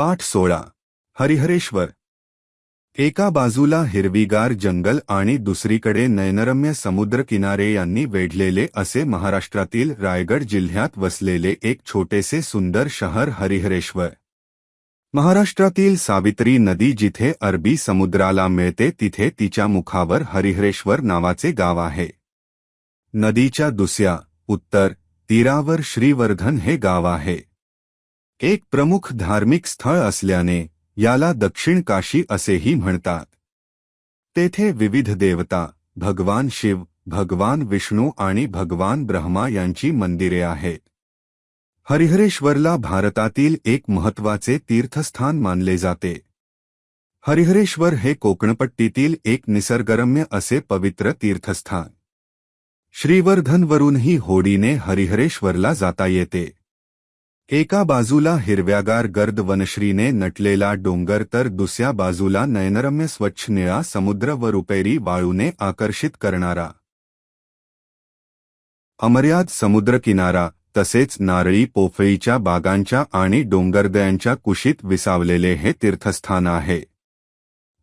पाठ सोळा. हरिहरेश्वर. एका बाजूला हिरवीगार जंगल आणि दुसरीकडे नयनरम्य समुद्रकिनारे यांनी वेढलेले असे महाराष्ट्रातील रायगड जिल्ह्यात वसलेले एक छोटेसे सुंदर शहर हरिहरेश्वर. महाराष्ट्रातील सावित्री नदी जिथे अरबी समुद्राला मिळते तिथे तिच्या मुखावर हरिहरेश्वर नावाचे गाव आहे. नदीच्या दुसऱ्या उत्तर तीरावर श्रीवर्धन हे गाव आहे. एक प्रमुख धार्मिक स्थळ असल्याने याला दक्षिण काशी असेही म्हणतात. तेथे विविध देवता भगवान शिव भगवान विष्णू आणि भगवान ब्रह्मा यांची मंदिरे आहेत. हरिहरेश्वरला भारतातील एक महत्त्वाचे तीर्थस्थान मानले जाते. हरिहरेश्वर हे कोकणपट्टीतील एक निसर्गरम्य असे पवित्र तीर्थस्थान. श्रीवर्धनवरूनही होडीने हरिहरेश्वरला जाता येते. एका बाजूला हिरव्यागार गर्द वनश्रीने नटलेला डोंगर तर दुसऱ्या बाजूला नयनरम्य स्वच्छ निळा समुद्र व रुपेरी वाळूने आकर्षित करणारा. अमर्याद समुद्रकिनारा तसेच नारळी पोफळीच्या बागांच्या आणि डोंगरदयांच्या कुशीत विसावलेले हे तीर्थस्थान आहे.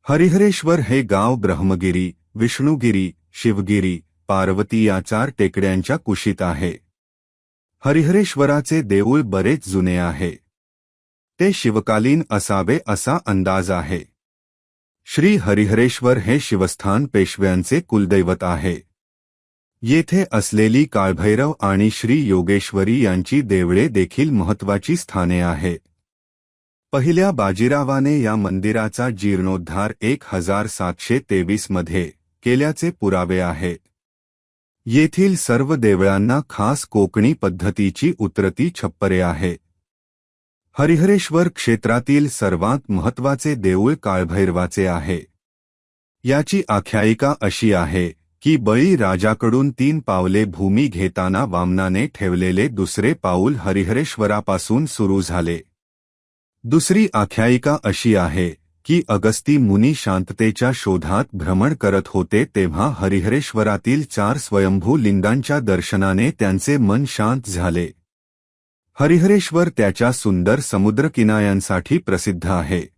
हरिहरेश्वर हे गाव ब्रह्मगिरी विष्णुगिरी शिवगिरी पार्वती या चार टेकड्यांच्या कुशीत आहे. हरिहरेश्वराचे देऊळ बरेच जुने आहे. ते शिवकालीन असावे असा अंदाज आहे. श्री हरिहरेश्वर हे शिवस्थान पेशव्यांचे कुलदैवत आहे. येथे असलेली काळभैरव आणि श्री योगेश्वरी यांची देवळे देखील महत्वाची स्थाने आहे. पहिल्या बाजीरावाने या मंदिराचा जीर्णोद्धार एक हजार सातशे तेवीसमध्ये केल्याचे पुरावे आहेत येथील सर्व देवळांना खास कोकणी पद्धतीची उतरती छप्परे आहे. हरिहरेश्वर क्षेत्रातील सर्वात महत्त्वाचे देऊळ काळभैरवाचे आहे. याची आख्यायिका अशी आहे की बळी राजाकडून तीन पावले भूमी घेताना वामनाने ठेवलेले दुसरे पाऊल हरिहरेश्वरापासून सुरू झाले. दुसरी आख्यायिका अशी आहे की अगस्ती मुनी शांततेच्या शोधात भ्रमण करत होते तेव्हा हरिहरेश्वरातील चार स्वयंभू लिंगांच्या दर्शनाने त्यांचे मन शांत झाले. हरिहरेश्वर त्याच्या सुंदर समुद्रकिनायांसाठी प्रसिद्ध आहे.